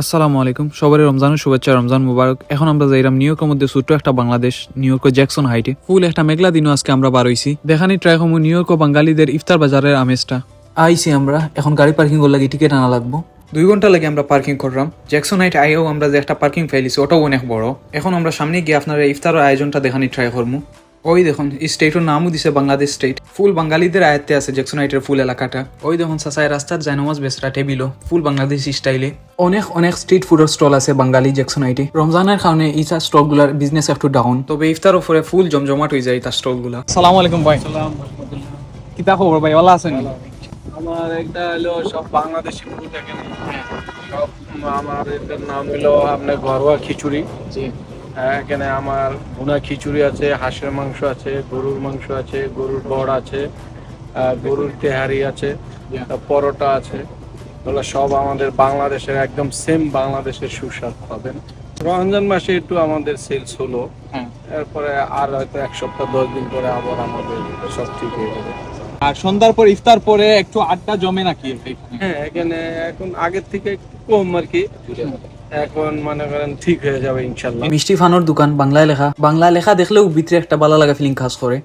আসসালামু আলাইকুম। সবারই রমজানের শুভেচ্ছা, রমজান মুবারক। এখন আমরা যাইরাম নিউ ইয়র্কের মধ্যে ছোট্ট একটা বাংলাদেশ, নিউ ইয়র্কের জ্যাকসন হাইটে। ফুল একটা মেঘলা দিনও আজকে আমরা বার হইছি। দেখানি ট্রাই হমু নিউ ইয়র্ক বাঙালিদের ইফতার বাজারের আমেজটা। আইছি আমরা, এখন গাড়ি পার্কিং করলে টিকিট আনা লাগবো? দুই ঘণ্টা লাগে আমরা পার্কিং করলাম। জ্যাকসন হাইট আইও আমরা যে একটা পার্কিং ফাইলিছি ওটাও অনেক বড়। এখন আমরা সামনে গিয়ে আপনার ইফতারের আয়োজনটা দেখানি ট্রাই করব। ওই দেখুন এই স্টেটের নামও দিছে বাংলাদেশ স্টেট ফুল বাঙালিদের আয়ত্তে আছে জ্যাকসন হাইটের ফুল এলাকাটা। ওই দেখুন সাসাই রাস্তার জায়নামাজ বেসরা টেবিলও ফুল বাংলাদেশ স্টাইলে অনেক অনেক স্ট্রিট ফুডের স্টল আছে বাঙালি জ্যাকসন হাইটে রমজানের কারণে এই স্টলগুলার বিজনেস একটু ডাউন তবে ইফতার উপরে ফুল জমজমাট হয়ে যায় তার স্টলগুলা সালাম আলাইকুম ভাই। কিতা খবর ভাই ভালো আছেন? আমার একটা হলো সব বাংলাদেশি ফুড এখানে সব আমার নাম হলো আপনার ঘরোয়া খিচুড়ি। জি। হ্যাঁ, এখানে আমার ভুনা খিচুড়ি আছে হাঁসের মাংস আছে গরুর মাংস আছে গরুর বড় আছে গরুর তেহারি আছে পরোটা আছে। এগুলো সব আমাদের বাংলাদেশের একদম সেম বাংলাদেশের সুস্বাদ পাবেন। রমজান মাসে একটু আমাদের সেলস হলো। হ্যাঁ। এরপরে আর হয়তো এক সপ্তাহ দশ দিন পরে আবার আমাদের সব ঠিক হয়ে যাবে। আর সন্ধ্যার পর ইফতার পরে একটু আড্ডা জমে নাকি হ্যাঁ এখানে এখন আগের থেকে একটু কম আর কি। এখন মনে করেন ঠিক হয়ে যাবে ইনশাল্লাহ। মিষ্টি ফানোর দোকান বাংলায় লেখা। বাংলা লেখা দেখলেও ভিতরে একটা ভালো লাগা ফিলিং কাজ করে।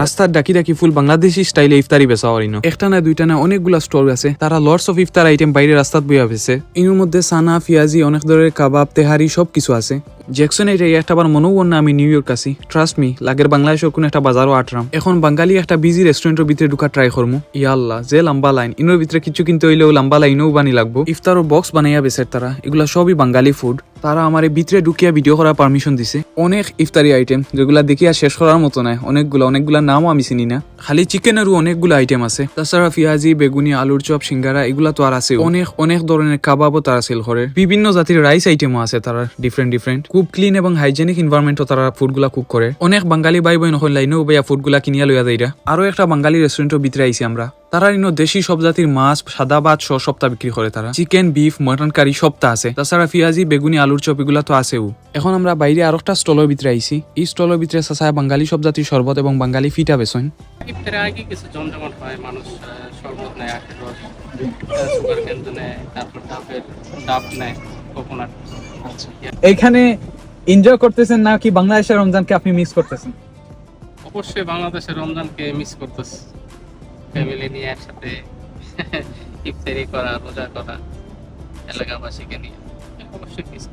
রাস্তার ডাকি ডাকি ফুল বাংলাদেশি স্টাইলে ইফতারি বেচা হরিনো একটা না দুইটা না অনেকগুলা স্টোর আছে তারা লর্ডস অফ ইফতার আইটেম বাইরে রাস্তাত বইয়া বেছে ইনুর মধ্যে সানা ফিয়াজি অনেক ধরনের কাবাব তেহারি সব কিছু আছে। জ্যাকসন এটা একটা বার মনেও না আমি নিউ ইয়র্ক আছি। ট্রাস্ট মি লাগের বাংলাদেশের কোনো একটা বাজারও আটরাম। এখন বাঙালি একটা বিজি রেস্টুরেন্টের ভিতরে ঢুকা ট্রাই করমু। ইয়াল্লাহ যে লম্বা লাইন ইনোর ভিতরে কিছু কিনতে হইলেও লম্বা লাইনও বানি লাগবো। ইফতারও বক্স বানাইয়া বেসের তারা। এগুলা সবই বাঙালি ফুড তারা আমার এই ভিতরে ঢুকিয়া ভিডিও করার পারমিশন দিছে। অনেক ইফতারি আইটেম যেগুলা দেখিয়া শেষ করার মতো নাই। অনেকগুলা অনেকগুলা নামও আমি চিনি না। খালি চিকেনেরও অনেকগুলো আইটেম আছে। তাছাড়া পেঁয়াজি বেগুনি, আলুর চপ, সিঙ্গারা, এগুলা তো আর আছে অনেক অনেক ধরনের কাবাবও তারা সেল করে। বিভিন্ন জাতির রাইস আইটেমও আছে তারা। ডিফারেন্ট ডিফারেন্ট খুব ক্লিন এবং হাইজেনিক এনভারনমেন্টও তারা ফুডগুলা কুক করে অনেক বাঙালি ভাই বোন হল লাইনেও ভাইয়া ফুডগুলা কিনিয়া লইয়া দেয়রা আরও একটা বাঙালি রেস্টুরেন্টের ভিতরে আইছি আমরা। তারা ইনো দেশি সব জাতির মাছ, সাদা ভাত সহ সপ্তাহ বিক্রি করে তারা। চিকেন বিফ মটন কারি সপ্তাহ আছে। তাছাড়া পেঁয়াজি, বেগুনি, আলুর চপ এগুলা তো আছেও। এখন আমরা বাইরে আরও একটা স্টলের ভিতরে আইছি। এই স্টলের ভিতরে চাচায় বাঙালি সব জাতির শরবত এবং বাঙালি ফিটা বেসন কিছু জমজমাট হয়, মানুষ শরবত তারপর ডাব কোকোনাট এইখানে এনজয় করতেছেন নাকি বাংলাদেশের রমজানকে আপনি মিস করতেছেন? অবশ্যই বাংলাদেশের রমজানকে মিস করতেছি। ফ্যামিলি নিয়ে একসাথে ইফতারি করা রোজা করা এলাকাবাসীকে নিয়ে। অবশ্যই মিস